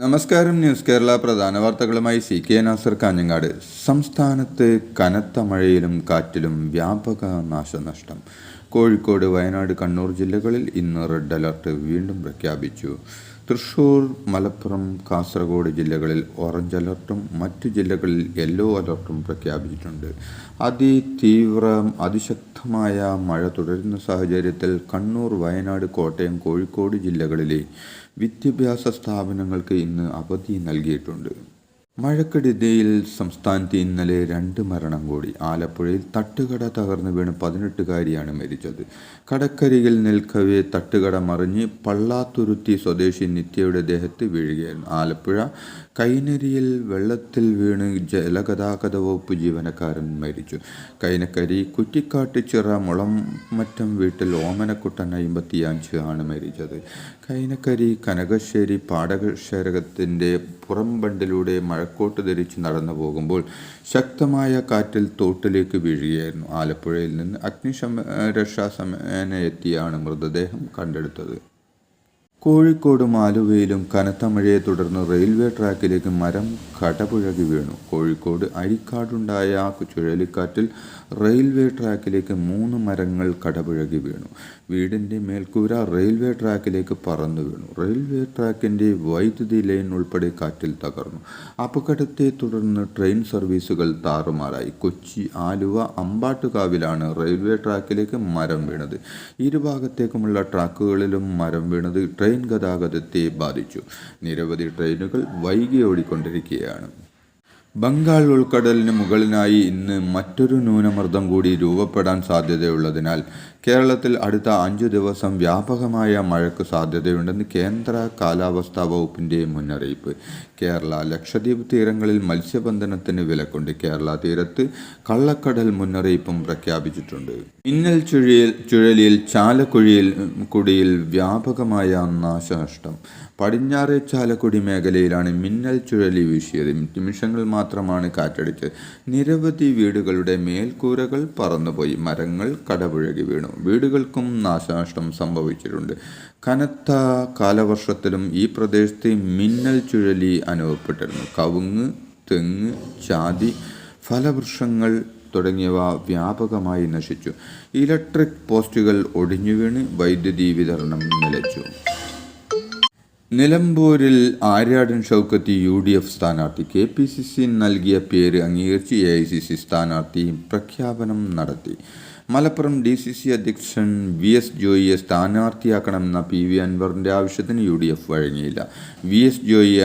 നമസ്കാരം ന്യൂസ് കേരള പ്രധാന വാർത്തകളുമായി സി കെ നാസർ കാഞ്ഞങ്ങാട്. സംസ്ഥാനത്ത് കനത്ത മഴയിലും കാറ്റിലും വ്യാപക നാശനഷ്ടം. കോഴിക്കോട് വയനാട് കണ്ണൂർ ജില്ലകളിൽ ഇന്ന് റെഡ് അലർട്ട് വീണ്ടും പ്രഖ്യാപിച്ചു. തൃശൂർ മലപ്പുറം കാസർഗോഡ് ജില്ലകളിൽ ഓറഞ്ച് അലർട്ടും മറ്റു ജില്ലകളിൽ യെല്ലോ അലർട്ടും പ്രഖ്യാപിച്ചിട്ടുണ്ട്. അതിതീവ്ര അതിശക്തമായ മഴ തുടരുന്ന സാഹചര്യത്തിൽ കണ്ണൂർ വയനാട് കോട്ടയം കോഴിക്കോട് ജില്ലകളിലെ വിദ്യാഭ്യാസ സ്ഥാപനങ്ങൾക്ക് ഇന്ന് അവധി നൽകിയിട്ടുണ്ട്. മഴക്കെടുതിയിൽ സംസ്ഥാനത്ത് ഇന്നലെ രണ്ട് മരണം കൂടി. ആലപ്പുഴയിൽ തട്ടുകട തകർന്നു വീണ് പതിനെട്ടുകാരിയാണ് മരിച്ചത്. കടക്കരികിൽ നിൽക്കവേ തട്ടുകട മറിഞ്ഞ് പള്ളാത്തുരുത്തി സ്വദേശി നിത്യയുടെ ദേഹത്ത് വീഴുകയായിരുന്നു. ആലപ്പുഴ കൈനരിയിൽ വെള്ളത്തിൽ വീണ് ജലഗതാഗത വകുപ്പ് ജീവനക്കാരൻ മരിച്ചു. കൈനക്കരി കുറ്റിക്കാട്ട് ചിറ മുളമറ്റം വീട്ടിൽ ഓമനക്കുട്ടൻ അമ്പത്തിയഞ്ച് ആണ് മരിച്ചത്. കൈനക്കരി കനകശ്ശേരി പാടകശേരകത്തിന്റെ പുറംബണ്ടിലൂടെ മഴക്കോട്ട് ധരിച്ച് നടന്നു പോകുമ്പോൾ ശക്തമായ കാറ്റിൽ തോട്ടിലേക്ക് വീഴുകയായിരുന്നു. ആലപ്പുഴയിൽ നിന്ന് അഗ്നിശമ രക്ഷാ സേന എത്തിയാണ് മൃതദേഹം കണ്ടെടുത്തത്. കോഴിക്കോടും ആലുവയിലും കനത്ത മഴയെ തുടർന്ന് റെയിൽവേ ട്രാക്കിലേക്ക് മരം കടപുഴകി വീണു. കോഴിക്കോട് അരിക്കാടുണ്ടായ ചുഴലിക്കാറ്റിൽ റെയിൽവേ ട്രാക്കിലേക്ക് മൂന്ന് മരങ്ങൾ കടപുഴകി വീണു. വീടിന്റെ മേൽക്കൂര റെയിൽവേ ട്രാക്കിലേക്ക് പറന്നു വീണു. റെയിൽവേ ട്രാക്കിന്റെ വൈദ്യുതി ലൈൻ ഉൾപ്പെടെ കാറ്റിൽ തകർന്നു. അപകടത്തെ തുടർന്ന് ട്രെയിൻ സർവീസുകൾ താറുമാറായി. കൊച്ചി ആലുവ അമ്പാട്ടുകാവിലാണ് റെയിൽവേ ട്രാക്കിലേക്ക് മരം വീണത്. ഇരുഭാഗത്തേക്കുമുള്ള ട്രാക്കുകളിലും മരം വീണത്. ട്രെയിൻ ഗതാഗതത്തെ ബാധിച്ചു. നിരവധി ട്രെയിനുകൾ വൈകി ഓടിക്കൊണ്ടിരിക്കുകയാണ്. ബംഗാൾ ഉൾക്കടലിന് മുകളിലായി ഇന്ന് മറ്റൊരു ന്യൂനമർദ്ദം കൂടി രൂപപ്പെടാൻ സാധ്യതയുള്ളതിനാൽ കേരളത്തിൽ അടുത്ത അഞ്ചു ദിവസം വ്യാപകമായ മഴയ്ക്ക് സാധ്യതയുണ്ടെന്ന് കേന്ദ്ര കാലാവസ്ഥാ വകുപ്പിന്റെ മുന്നറിയിപ്പ്. കേരള ലക്ഷദ്വീപ് തീരങ്ങളിൽ മത്സ്യബന്ധനത്തിന് വിലക്കുണ്ട്. കേരള തീരത്ത് കള്ളക്കടൽ മുന്നറിയിപ്പും പ്രഖ്യാപിച്ചിട്ടുണ്ട്. മിന്നൽ ചുഴിയിൽ ചുഴലിയിൽ ചാലക്കുഴിയിൽ കുടിയിൽ വ്യാപകമായ നാശനഷ്ടം. പടിഞ്ഞാറ് ചാലക്കുടി മേഖലയിലാണ് മിന്നൽ ചുഴലി വീശിയത്. നിമിഷങ്ങൾ മാത്രമാണ് കാറ്റടിച്ചത്. നിരവധി വീടുകളുടെ മേൽക്കൂരകൾ പറന്നുപോയി. മരങ്ങൾ കടപുഴകി വീണു. വീടുകൾക്കും നാശനഷ്ടം സംഭവിച്ചിട്ടുണ്ട്. കനത്ത കാലവർഷത്തിലും ഈ പ്രദേശത്തെ മിന്നൽ ചുഴലി അനുഭവപ്പെട്ടിരുന്നു. കവുങ്ങ് തെങ്ങ് ചാതി ഫലവൃക്ഷങ്ങൾ തുടങ്ങിയവ വ്യാപകമായി നശിച്ചു. ഇലക്ട്രിക് പോസ്റ്റുകൾ ഒടിഞ്ഞു വീണ് വൈദ്യുതി വിതരണം നിലച്ചു. നിലമ്പൂരിൽ Aryadan Shoukath U D F സ്ഥാനാർത്ഥി കെ പി സി സി നൽകിയ പേര് അംഗീകരിച്ച് എ ഐ സി സി സ്ഥാനാർത്ഥി പ്രഖ്യാപനം നടത്തി. മലപ്പുറം ഡി സി സി അധ്യക്ഷൻ വി എസ് ജോയിയെ സ്ഥാനാർത്ഥിയാക്കണമെന്ന പി വി അൻവറിന്റെ ആവശ്യത്തിന് യു ഡി എഫ് വഴങ്ങിയില്ല. V S ജോയിയെ